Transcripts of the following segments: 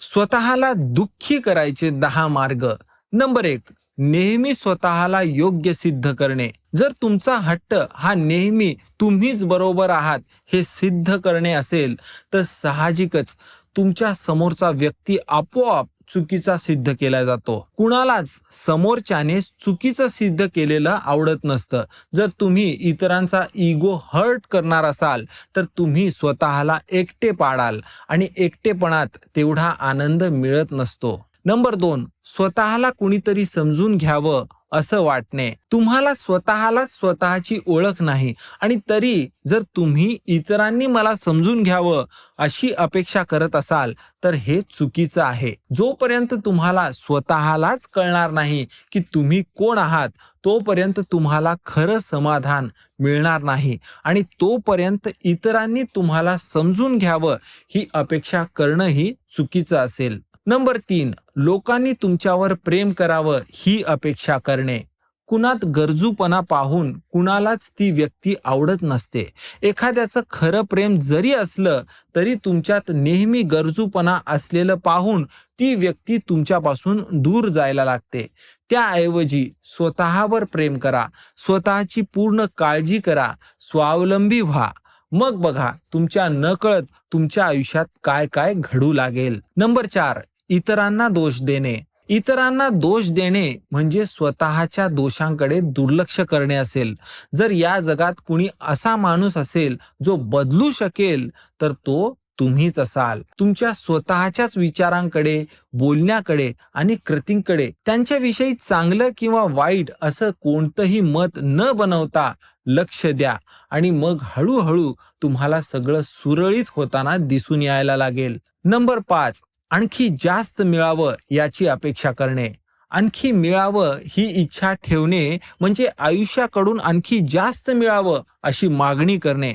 स्वतःला दुःखी करायचे दहा मार्ग. नंबर एक नेहमी स्वतःला योग्य सिद्ध करणे. जर तुमचा हट्ट हा नेहमी तुम्हीच बरोबर आहात हे सिद्ध करणे असेल तर साहजिकच तुमच्या समोरचा व्यक्ती आपोआप चुकीचा सिद्ध केला जातो. कुणालाच समोरच्याने चुकीचं सिद्ध केलेलं आवडत नसतं. जर तुम्ही इतरांचा इगो हर्ट करणार असाल तर तुम्ही स्वतःला एकटे पाडाल आणि एकटेपणात तेवढा आनंद मिळत नसतो. नंबर दोन स्वतःला कुणीतरी समजून घ्यावं. असं वाटणे. तुम्हाला स्वतःलाच स्वतःची ओळख नाही. आणि तरी जर तुम्ही इतरांनी मला समजून घ्यावं अशी अपेक्षा करत असाल तर हे चुकीचं आहे. जोपर्यंत तुम्हाला स्वतःलाच कळणार नाही की तुम्ही कोण आहात तोपर्यंत तुम्हाला खरं समाधान मिळणार नाही. आणि तोपर्यंत इतरांनी तुम्हाला समजून घ्यावं ही अपेक्षा करणंही चुकीचं असेल. नंबर तीन लोकांनी तुमच्यावर प्रेम करावं ही अपेक्षा करणे. कुणात गरजूपणा पाहून कुणालाच ती व्यक्ती आवडत नसते. एखाद्याचं खरं प्रेम जरी असलं तरी तुमच्यात नेहमी गरजूपणा असलेलं पाहून ती व्यक्ती तुमच्यापासून दूर जायला लागते. त्याऐवजी स्वतःवर प्रेम करा स्वतःची पूर्ण काळजी करा स्वावलंबी व्हा. मग बघा तुमच्या नकळत तुमच्या आयुष्यात काय काय घडू लागेल. नंबर चार इतरांना दोष देणे. इतरांना दोष देणे म्हणजे स्वतःच्या दोषांकडे दुर्लक्ष करणे असेल. जर या जगात कुणी असा माणूस असेल जो बदलू शकेल तर तो तुम्हीच असाल. तुमच्या स्वतःच्याच विचारांकडे बोलण्याकडे आणि कृतींकडे त्यांच्याविषयी चांगलं किंवा वाईट असं कोणतंही मत न बनवता लक्ष द्या. आणि मग हळूहळू तुम्हाला सगळं सुरळीत होताना दिसून यायला लागेल. नंबर पाच. आणखी जास्त मिळावं याची अपेक्षा करणे. आणखी मिळावं ही इच्छा ठेवणे म्हणजे आयुष्याकडून आणखी जास्त मिळावं अशी मागणी करणे.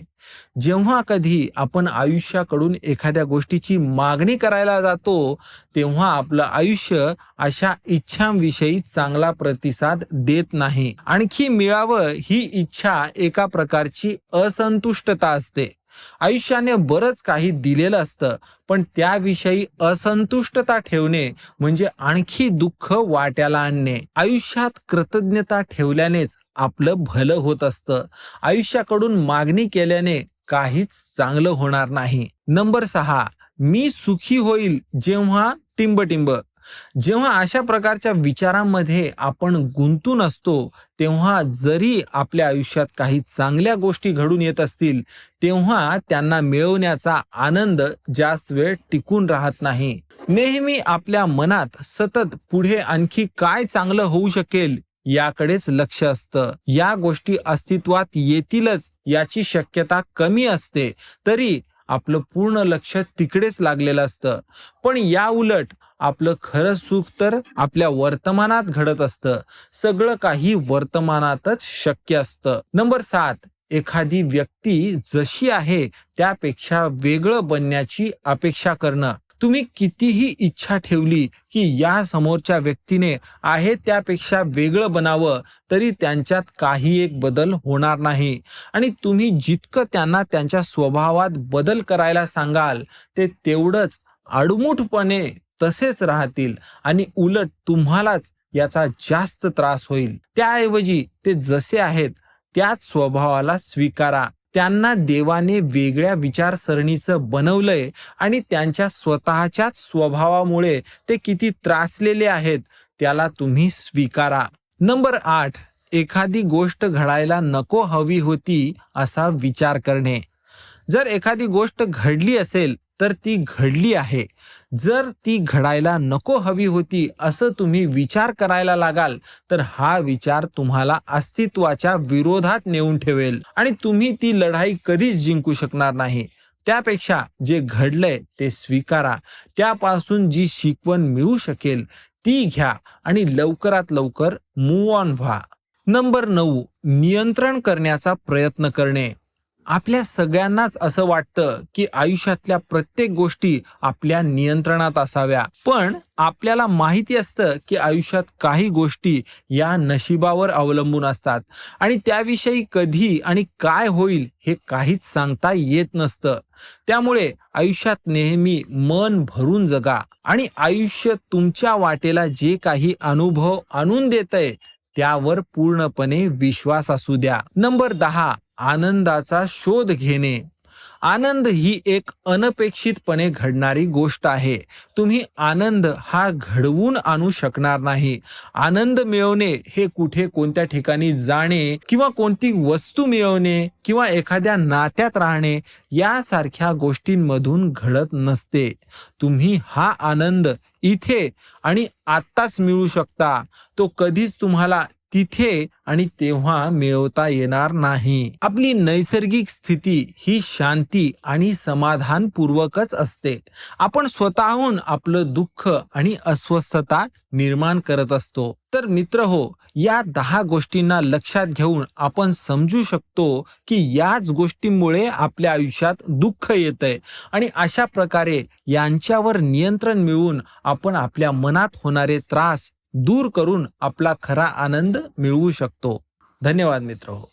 जेव्हा कधी आपण आयुष्याकडून एखाद्या गोष्टीची मागणी करायला जातो तेव्हा आपलं आयुष्य अशा इच्छांविषयी चांगला प्रतिसाद देत नाही. आणखी मिळावं ही इच्छा एका प्रकारची असंतुष्टता असते. आयुष्याने बरंच काही दिलेलं असतं पण त्याविषयी असंतुष्टता ठेवणे म्हणजे आणखी दुःख वाट्याला आणणे. आयुष्यात कृतज्ञता ठेवल्यानेच आपलं भलं होत असतं. आयुष्याकडून मागणी केल्याने काहीच चांगलं होणार नाही. नंबर सहा मी सुखी होईल जेव्हा टिंबटिंब. जेव्हा अशा प्रकारच्या विचारांमध्ये आपण गुंतून असतो तेव्हा जरी आपल्या आयुष्यात काही चांगल्या गोष्टी घडून येत असतील तेव्हा त्यांना मिळवण्याचा आनंद जास्त वेळ टिकून राहत नाही. नेहमी आपल्या मनात सतत पुढे आणखी काय चांगलं होऊ शकेल याकडेच लक्ष असतं. या गोष्टी अस्तित्वात येतीलच याची शक्यता कमी असते. तरी आपलं पूर्ण लक्ष तिकडेच लागलेलं असतं. पण या उलट आपलं खरं सुख तर आपल्या वर्तमानात घडत असतं. सगळं काही वर्तमानातच शक्य असतं. नंबर सात एखादी व्यक्ती जशी आहे त्यापेक्षा वेगळं बनण्याची अपेक्षा करणं. तुम्ही कितीही इच्छा ठेवली की या समोरच्या व्यक्तीने आहे त्यापेक्षा वेगळं बनावं तरी त्यांच्यात काही एक बदल होणार नाही. आणि तुम्ही जितकं त्यांना त्यांच्या स्वभावात बदल करायला सांगाल ते तेवढंच आडमुठपणे तसेच राहतील आणि उलट तुम्हालाच याचा जास्त त्रास होईल. त्याऐवजी ते जसे आहेत त्याच स्वभावाला स्वीकारा. त्यांना देवाने वेगळ्या विचारसरणीचं बनवलंय आणि त्यांच्या स्वतःच्याच स्वभावामुळे ते किती त्रासलेले आहेत त्याला तुम्ही स्वीकारा. नंबर आठ एखादी गोष्ट घडायला नको हवी होती असा विचार करणे. जर एखादी गोष्ट घडली असेल तर ती घडली आहे. जर ती घडायला नको हवी होती असं तुम्ही विचार करायला लागाल तर हा विचार तुम्हाला अस्तित्वाच्या विरोधात नेऊन ठेवेल आणि तुम्ही ती लढाई कधीच जिंकू शकणार नाही. त्यापेक्षा जे घडलंय ते स्वीकारा. त्यापासून जी शिकवण मिळू शकेल ती घ्या आणि लवकरात लवकर मूव ऑन व्हा. नंबर नऊ नियंत्रण करण्याचा प्रयत्न करणे. आपल्या सगळ्यांनाच असं वाटतं की आयुष्यातल्या प्रत्येक गोष्टी आपल्या नियंत्रणात असाव्या. पण आपल्याला माहिती असतं की आयुष्यात काही गोष्टी या नशिबावर अवलंबून असतात. आणि त्याविषयी कधी आणि काय होईल हे काहीच सांगता येत नसतं. त्यामुळे आयुष्यात नेहमी मन भरून जगा. आणि आयुष्य तुमच्या वाटेला जे काही अनुभव आणून देतंय त्यावर पूर्णपणे विश्वास असू द्या. नंबर दहा. आनंदाचा शोध घेणे. आनंद ही एक अनपेक्षितपणे घडणारी गोष्ट आहे. तुम्ही आनंद हा घडवून आणू शकणार नाही. आनंद मिळवणे हे कुठे कोणत्या ठिकाणी जाणे किंवा कोणती वस्तू मिळवणे किंवा एखाद्या नात्यात राहणे यासारख्या गोष्टींमधून घडत नसते. तुम्ही हा आनंद इथे आणि आत्ताच मिळू शकता. तो कधीच तुम्हाला तिथे आणि तेव्हा मिळवता येणार नाही. आपली नैसर्गिक स्थिती ही शांती आणि समाधानपूर्वकच असते. आपण स्वतःहून आपलं दुःख आणि अस्वस्थता निर्माण करत असतो. तर मित्र हो या दहा गोष्टींना लक्षात घेऊन आपण समजू शकतो की याच गोष्टींमुळे आपल्या आयुष्यात दुःख येतंय आणि अशा प्रकारे यांच्यावर नियंत्रण मिळवून आपण आपल्या मनात होणारे त्रास दूर करून आपला खरा आनंद मिळवू शकतो. धन्यवाद मित्र हो.